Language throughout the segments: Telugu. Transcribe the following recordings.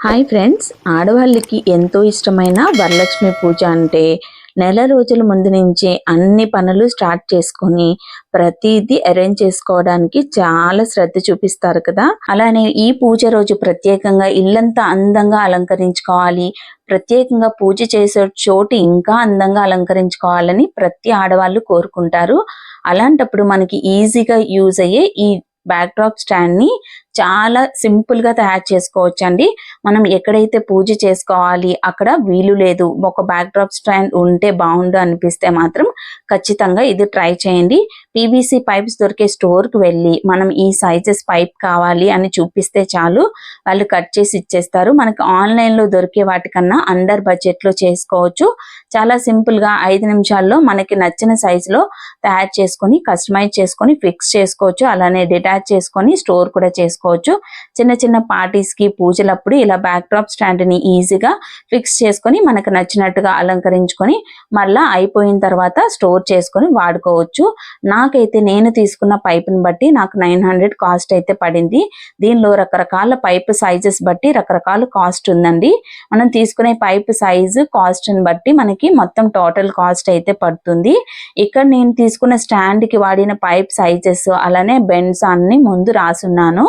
హాయ్ ఫ్రెండ్స్ ఆడవాళ్ళకి ఎంతో ఇష్టమైన వరలక్ష్మి పూజ అంటే నెల రోజుల ముందు నుంచే అన్ని పనులు స్టార్ట్ చేసుకొని ప్రతిదీ అరేంజ్ చేసుకోవడానికి చాలా శ్రద్ధ చూపిస్తారు కదా. అలానే ఈ పూజ రోజు ప్రత్యేకంగా ఇల్లంతా అందంగా అలంకరించుకోవాలి. ప్రత్యేకంగా పూజ చేసే చోటు ఇంకా అందంగా అలంకరించుకోవాలని ప్రతి ఆడవాళ్ళు కోరుకుంటారు. అలాంటప్పుడు మనకి ఈజీగా యూజ్ అయ్యే ఈ బ్యాక్ డ్రాప్ స్టాండ్ని చాలా సింపుల్గా తయారు చేసుకోవచ్చు అండి మనం ఎక్కడైతే పూజ చేసుకోవాలి అక్కడ వీలు లేదు. ఒక బ్యాక్ డ్రాప్ స్టాండ్ ఉంటే బాగుండు అనిపిస్తే మాత్రం ఖచ్చితంగా ఇది ట్రై చేయండి. పీవీసీ పైప్స్ దొరికే స్టోర్కి వెళ్ళి మనం ఈ సైజెస్ పైప్ కావాలి అని చూపిస్తే చాలు. వాళ్ళు కట్ చేసి ఇచ్చేస్తారు. మనకి ఆన్లైన్లో దొరికే వాటికన్నా అండర్ బడ్జెట్లో చేసుకోవచ్చు. చాలా సింపుల్గా ఐదు నిమిషాల్లో మనకి నచ్చిన సైజ్లో తయారు చేసుకొని కస్టమైజ్ చేసుకొని ఫిక్స్ చేసుకోవచ్చు. అలానే డిటాచ్ చేసుకొని స్టోర్ కూడా చేసుకోవచ్చు. చిన్న చిన్న పార్టీస్కి పూజలప్పుడు ఇలా బ్యాక్ డ్రాప్ స్టాండ్ని ఈజీగా ఫిక్స్ చేసుకొని మనకు నచ్చినట్టుగా అలంకరించుకొని మళ్ళీ అయిపోయిన తర్వాత స్టోర్ చేసుకొని వాడుకోవచ్చు. నాకైతే నేను తీసుకున్న పైప్ని బట్టి నాకు నైన్ హండ్రెడ్ కాస్ట్ అయితే పడింది. దీనిలో రకరకాల పైప్ సైజెస్ బట్టి రకరకాల కాస్ట్ ఉందండి. మనం తీసుకునే పైప్ సైజు కాస్ట్ని బట్టి మనకి మొత్తం టోటల్ కాస్ట్ అయితే పడుతుంది. ఇక్కడ నేను తీసుకున్న స్టాండ్కి వాడిన పైప్ సైజెస్ అలానే బెండ్స్ అన్ని ముందు రాసున్నాను.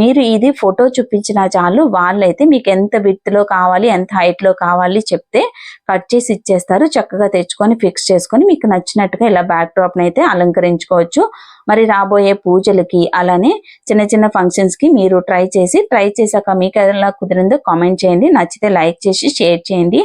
మీరు ఇది ఫోటో చూపించినా చాలు వాళ్ళైతే మీకు ఎంత విత్లో కావాలి ఎంత హైట్లో కావాలి చెప్తే కట్ చేసి ఇచ్చేస్తారు. చక్కగా తెచ్చుకొని ఫిక్స్ చేసుకొని మీకు నచ్చినట్టుగా ఇలా బ్యాక్ డ్రాప్ అయితే అలంకరించుకోవచ్చు. మరి రాబోయే పూజలకి అలానే చిన్న చిన్న ఫంక్షన్స్కి మీరు ట్రై చేసి ట్రై చేశాక మీకు ఎలా కుదిరిందో కామెంట్ చేయండి. నచ్చితే లైక్ చేసి షేర్ చేయండి.